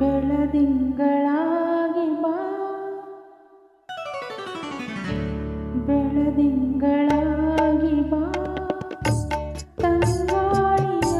ಬೆಳದಿಂಗಳಾಗಿ ಬಾ ಬೆಳದಿಂಗಳಾಗಿ ಬಾ ತಂಗಾಳಿಯಾಗಿ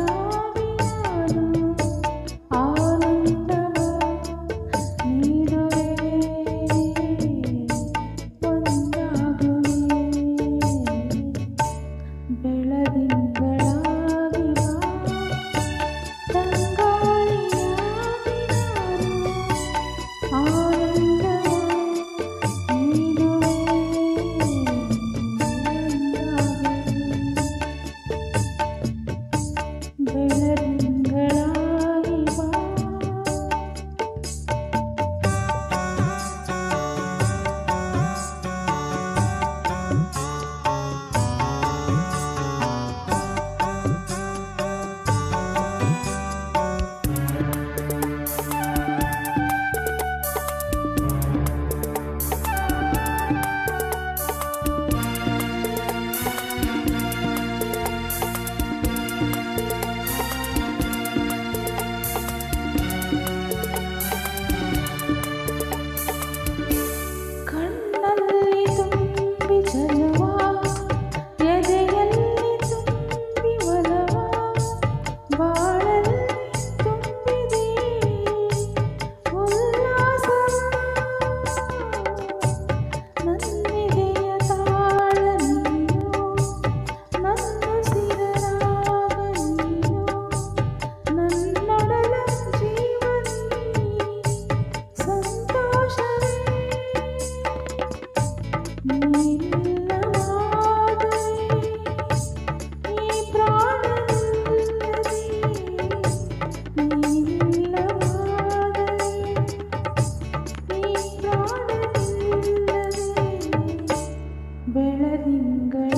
ಬೆಳದಿಂಗಳಾಗಿ